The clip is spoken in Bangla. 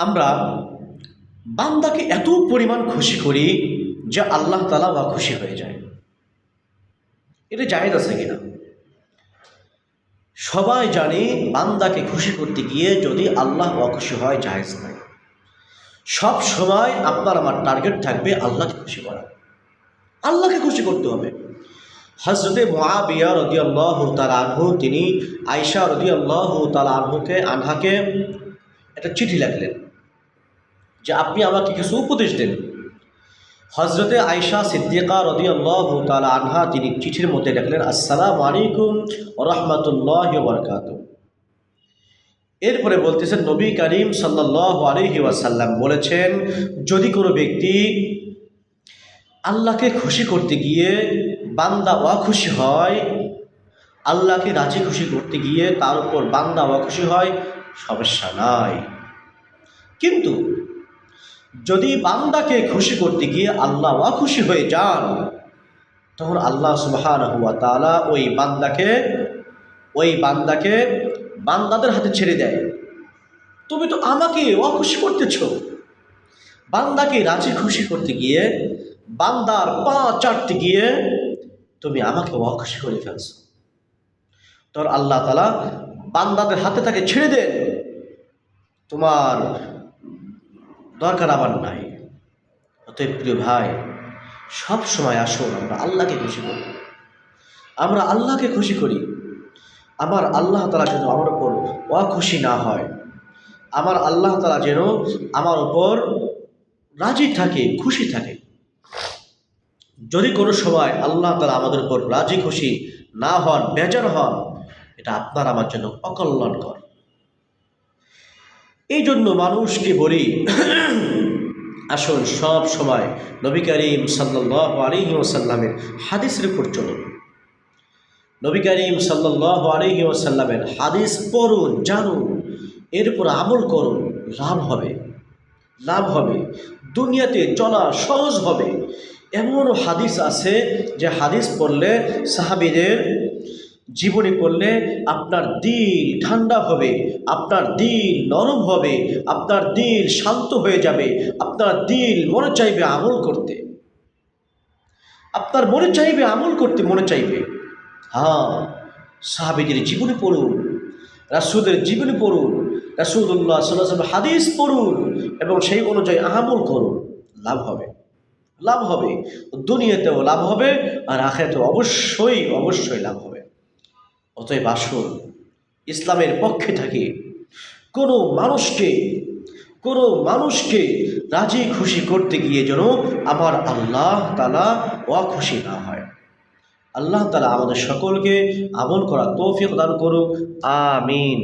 আমরা বান্দাকে এত পরিমাণ খুশি করি যে আল্লাহ তালা বা খুশি হয়ে যায়। এটা জায়েজ আছে কিনা? সবাই জানে বান্দাকে খুশি করতে গিয়ে যদি আল্লাহ অখুশি হয়, জায়েজ নাই। সব সময় আপনার আমার টার্গেট থাকবে আল্লাহকে খুশি করা। আল্লাহকে খুশি করতে হবে। হজরতে মহাবিয়া রদি আল্লাহ তার আনহু, তিনি আয়সা রদি আল্লাহ তার আনহুকে, আনহাকে একটা চিঠি লিখলেন। যে আপনি আমাকে কিছু উপদেশ দেন। হজরতে আয়সা সিদ্দিকা রদি আল্লাহ তালা আনহা তিনি চিঠির মধ্যে লিখলেন, আসসালাম আলাইকুম রহমতুল্লাহ বরকাত এরপরে বলতেছেন, নবী করিম সাল্লাহ আলহি ওয়াসাল্লাম বলেছেন, যদি কোনো ব্যক্তি আল্লাহকে খুশি করতে গিয়ে বান্দা অখুশি হয়, আল্লাহকে রাজি খুশি করতে গিয়ে তার উপর বান্দা অখুশি হয়, সমস্যা নাই। কিন্তু যদি বান্দাকে খুশি করতে গিয়ে আল্লাহ খুশি হয়ে যান, তখন আল্লাহ সুবহান হুয়া তালা ওই বান্দাকে ওই বান্দাকে বান্দাদের হাতে ছেড়ে দেয়। তুমি তো আমাকে অখুশি করতেছ। বান্দাকে রাজি খুশি করতে গিয়ে, বান্দার পা চাটতে গিয়ে তুমি আমাকে অখুশি করে ফেলছো। তোর আল্লাহ তালা বান্দাদের হাতে তাকে ছেড়ে দেন। তোমার দরকার আবার নাই। অতএব প্রিয় ভাই, সব সময় আসুন, আমরা আল্লাহকে খুশি করি। আমরা আল্লাহকে খুশি করি। আমার আল্লাহ তালা যেন আমার উপর অখুশি না হয়। আমার আল্লাহ তালা যেন আমার উপর রাজি থাকে, খুশি থাকে। যদি কোনো সময় আল্লাহ তালা আমাদের উপর রাজি খুশি না হন, বেজার হন, এটা আপনার আমার জন্য অকল্যাণকর। এই জন্য মানুষকে বলি, আসুন সব সময় নবী করিম সাল্লাহ আলহি ওসাল্লামের হাদিসের উপর চলুন। নবী করিম সাল্লাহ আলহি ওসাল্লামের হাদিস পড়ুন, জানুন এরপর আমল করুন, লাভ হবে লাভ হবে, দুনিয়াতে চলা সহজ হবে। এমনও হাদিস আছে যে হাদিস পড়লে সাহাবিদের জীবনী পড়লে আপনার দিল ঠান্ডা হবে, আপনার দিল নরম হবে, আপনার দিল শান্ত হয়ে যাবে, আপনার দিল মনে চাইবে আমল করতে। আপনার মনে চাইবে আমল করতে, মনে চাইবে। হ্যাঁ সাহাবিদের জীবনী পড়ুন রাসুদের জীবনী পড়ুন রাসুদুল্লাহ সাল্লাহ হাদিস পড়ুন এবং সেই অনুযায়ী আমল করুন, লাভ হবে। লাভ হবে, দুনিয়াতেও লাভ হবে আর আখেতেও অবশ্যই অবশ্যই লাভ হবে। অতএব আসুন, ইসলামের পক্ষে থাকি। কোনো মানুষকে কোনো মানুষকে রাজি খুশি করতে গিয়ে যেন আমার আল্লাহ তালা অখুশি না হয়। আল্লাহ তালা আমাদের সকলকে আমল করা তৌফিক দান করুক। আমিন।